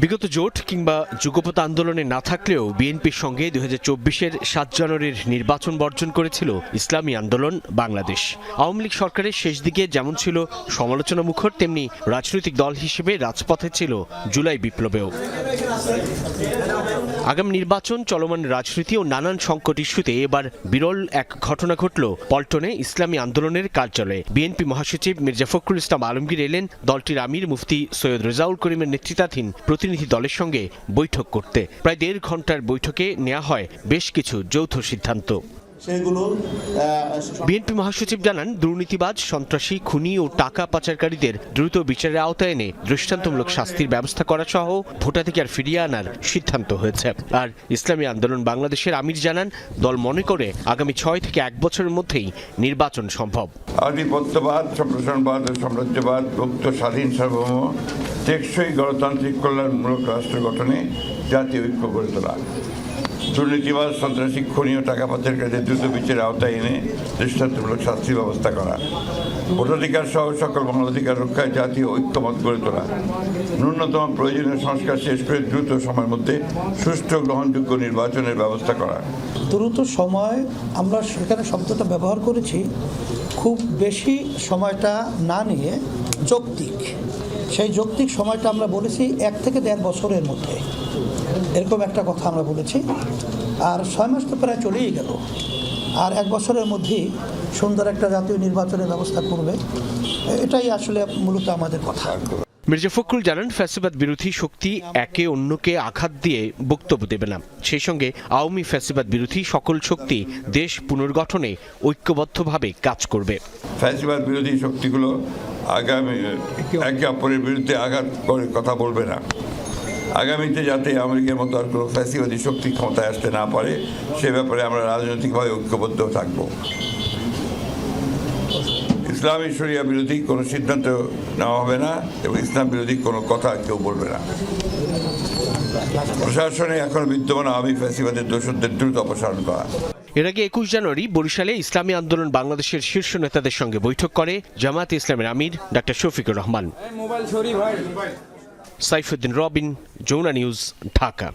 বিগত জোট কিংবা যুগপথ আন্দোলনে না থাকলেও বিএনপির সঙ্গে দুই হাজার চব্বিশের সাত জানুয়ারির নির্বাচন বর্জন করেছিল ইসলামী আন্দোলন বাংলাদেশ। আওয়ামী লীগ সরকারের শেষ দিকে যেমন ছিল সমালোচনা মুখর তেমনি রাজনৈতিক দল হিসেবে রাজপথে ছিল জুলাই বিপ্লবেও। আগামী নির্বাচন, চলমান রাজনীতি ও নানান সংকট ইস্যুতে এবার বিরল এক ঘটনা ঘটল পল্টনে ইসলামী আন্দোলনের কার্যালয়ে। বিএনপি মহাসচিব মির্জা ফখরুল ইসলাম আলমগীর এলেন দলটির আমির মুফতি সৈয়দ রেজাউল করিমের নেতৃত্বাধীন প্রতিনিধি দলের সঙ্গে বৈঠক করতে। প্রায় দেড় ঘণ্টার বৈঠকে নেওয়া হয় বেশ কিছু যৌথ সিদ্ধান্ত। সেগুলো বিএনপি মহাসচিব জানান দুর্নীতিবাজ সন্ত্রাসী খুনি ও টাকা পাচারকারীদের দ্রুত বিচারের আওতায় এনে দৃষ্টান্তমূলক শাস্তির ব্যবস্থা করা সহ ভোটাধিকার ফিরিয়ে আনার সিদ্ধান্ত হয়েছে। আর ইসলামী আন্দোলন বাংলাদেশের আমির জানান দল মনে করে আগামী ছয় থেকে এক বছরের মধ্যেই নির্বাচন সম্ভব। আধিপত্যবাদ সম্প্রসারণবাদ ও সাম্রাজ্যবাদ মুক্ত স্বাধীন সার্বভৌম টেকসই গণতান্ত্রিক কল্যাণমূলক রাষ্ট্র গঠনে জাতীয় ঐক্য গড়ে তোলা। দুর্নীতিবাদ সন্ত্রাসী খুনি ও টাকা পাচারকারীদের দ্রুত বিচারের আওতায় এনে দৃষ্টান্তমূলক শাস্তির ব্যবস্থা করা। ভোটাধিকার সহ সকল মানবাধিকার রক্ষায় জাতীয় ঐক্যমত গড়ে তোলা। ন্যূনতম প্রয়োজনীয় সংস্কার শেষ করে দ্রুত সময়ের মধ্যে সুষ্ঠু গ্রহণযোগ্য নির্বাচনের ব্যবস্থা করা। দ্রুত সময় আমরা সেখানে শব্দটা ব্যবহার করেছি। খুব বেশি সময়টা না নিয়ে যৌক্তিক। সেই যৌক্তিক সময়টা আমরা বলেছি এক থেকে দেড় বছরের মধ্যে। এরকম একটা কথা আমরা বলেছি। আর ছয় মাস তো প্রায় চলেই গেল। আর এক বছরের মধ্যেই সুন্দর একটা জাতীয় নির্বাচনের ব্যবস্থা করবে। এটাই আসলে মূলত আমাদের কথা। মির্জা ফখরুল জানান ফ্যাসিবাদ বিরোধী শক্তি একে অন্যকে আঘাত দিয়ে বক্তব্য দেবে না। সেই সঙ্গে আওয়ামী ফ্যাসিবাদ বিরোধী সকল শক্তি দেশ পুনর্গঠনে ঐক্যবদ্ধভাবে কাজ করবে। ফ্যাসিবাদ বিরোধী শক্তিগুলো আগামী একে অপরের বিরুদ্ধে আঘাত করে কথা বলবে না। আগামীতে যাতে আমেরিকার মতো আর কোনো ফ্যাসিবাদী শক্তি ক্ষমতায় আসতে না পারে সে ব্যাপারে আমরা রাজনৈতিকভাবে ঐক্যবদ্ধ থাকব। ইসলামী শরিয়া বিরোধী কোনো সিদ্ধান্ত নেওয়া হবে না এবং ইসলাম বিরোধী কোনো কথা কেউ বলবে না। প্রশাসনে এখন বিদ্যমান আওয়ামী ফ্যাসিবাদের দোষদের দ্রুত অপসারণ করা। এর আগে একুশ জানুয়ারি বরিশালে ইসলামী আন্দোলন বাংলাদেশের শীর্ষ নেতাদের সঙ্গে বৈঠক করে জামাত ইসলামের আমির ডাক্তার শফিকুর রহমান। সাইফুদ্দিন রবিন যৌনা নিউজ ঢাকা।